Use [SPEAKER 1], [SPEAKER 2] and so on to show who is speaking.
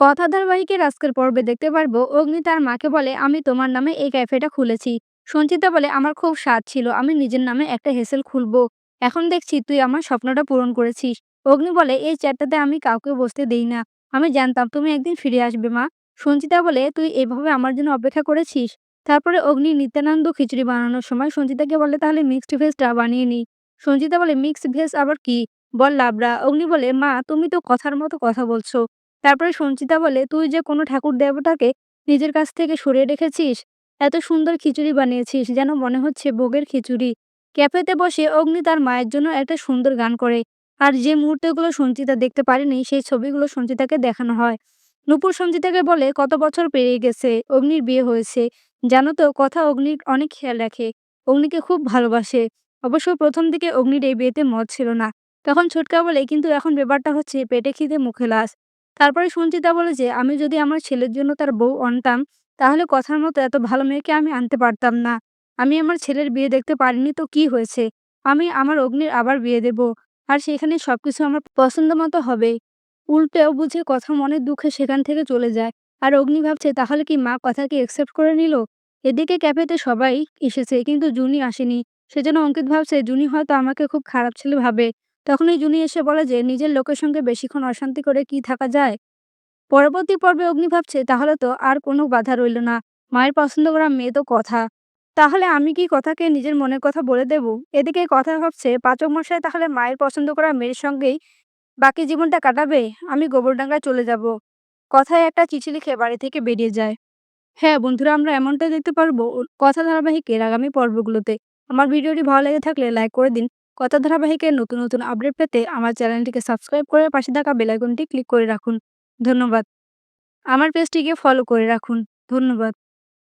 [SPEAKER 1] কথা ধারাবাহিকের আজকের পর্বে দেখতে পারব, অগ্নি তার মাকে বলে, আমি তোমার নামে এই ক্যাফেটা খুলেছি। সঞ্চিতা বলে, আমার খুব স্বাদ ছিল, আমি নিজের নামে একটা হেসেল খুলবো। এখন দেখছি তুই আমার স্বপ্নটা পূরণ করেছিস। অগ্নি বলে, এই চেয়ারটাতে আমি কাউকে বসতে দেই না। আমি জানতাম তুমি একদিন ফিরে আসবে, মা। সঞ্চিতা বলে, তুই এভাবে আমার জন্য অপেক্ষা করেছিস? তারপরে অগ্নি নিত্যানন্দ খিচুড়ি বানানোর সময় সঞ্চিতাকে বলে, তাহলে মিক্সড ভেজটা বানিয়ে নি। সঞ্চিতা বলে, মিক্সড ভেজ আবার কি? বল লাবড়া। অগ্নি বলে, মা, তুমি তো কথার মতো কথা বলছো। তারপরে সঞ্চিতা বলে, তুই যে কোনো ঠাকুর দেবতাকে নিজের কাছ থেকে সরিয়ে রেখেছিস, এত সুন্দর খিচুড়ি বানিয়েছিস, যেন মনে হচ্ছে ভোগের খিচুড়ি ক্যাফেতে বসে অগ্নি তার মায়ের জন্য একটা সুন্দর গান করে আর যে মুহূর্তগুলো সঞ্চিতা দেখতে পারেনি, সেই ছবিগুলো সঞ্চিতাকে দেখানো হয়। নূপুর সঞ্চিতাকে বলে, কত বছর পেরিয়ে গেছে, অগ্নির বিয়ে হয়েছে। জানো তো, কথা অগ্নির অনেক খেয়াল রাখে। অগ্নিকে খুব ভালোবাসে। অবশ্য প্রথম দিকে অগ্নির এই বিয়েতে মত ছিল না। তখন ছোটকা বলে, কিন্তু এখন ব্যাপারটা হচ্ছে, পেটে খিদে, মুখে লাস তারপরে সঞ্চিতা বলে যে, আমি যদি আমার ছেলের জন্য তার বউ আনতাম তাহলে কথার মতো এত ভালো মেয়েকে আমি আনতে পারতাম না। আমি আমার ছেলের বিয়ে দেখতে পারিনি তো কি হয়েছে? আমি আমার অগ্নির আবার বিয়ে দেব। আর সেখানে সবকিছু আমার পছন্দ মতো হবে। উল্টেও বুঝে কথা মনের দুঃখে সেখান থেকে চলে যায়। আর অগ্নি ভাবছে, তাহলে কি মা কথাকে একসেপ্ট করে নিল? এদিকে ক্যাফেতে সবাই এসেছে, কিন্তু জুনি আসেনি। সেজন্য অঙ্কিত ভাবছে, জুনি হয়তো আমাকে খুব খারাপ ছেলে ভাবে। তখনই জুনি এসে বলে যে, নিজের লোকের সঙ্গে বেশিক্ষণ অশান্তি করে কি থাকা যায়? পরবর্তী পর্বে অগ্নি ভাবছে, তাহলে তো আর কোনো বাধা রইল না। মায়ের পছন্দ করা মেয়ে তো কথা। তাহলে আমি কি কথাকে নিজের মনের কথা বলে দেব? এদিকে কথা ভাবছে পাচক মশাই তাহলে মায়ের পছন্দ করা মেয়ের সঙ্গেই বাকি জীবনটা কাটাবে? আমি গোবরডাঙ্গায় চলে যাব। কথায় একটা চিঠি লিখে বাড়ি থেকে বেরিয়ে যায়। হ্যাঁ বন্ধুরা, আমরা এমনটাই দেখতে পারব। কথা ধারাবাহিকের আগামী পর্বগুলোতে। আমার ভিডিওটি ভালো লেগে থাকলে লাইক করে দিন। কথা ধারাবাহিকের নতুন নতুন আপডেট পেতে আমার চ্যানেলটিকে সাবস্ক্রাইব করে পাশে থাকা বেলাইকনটি ক্লিক করে রাখুন। ধন্যবাদ। আমার পেজটিকে ফলো করে রাখুন। ধন্যবাদ।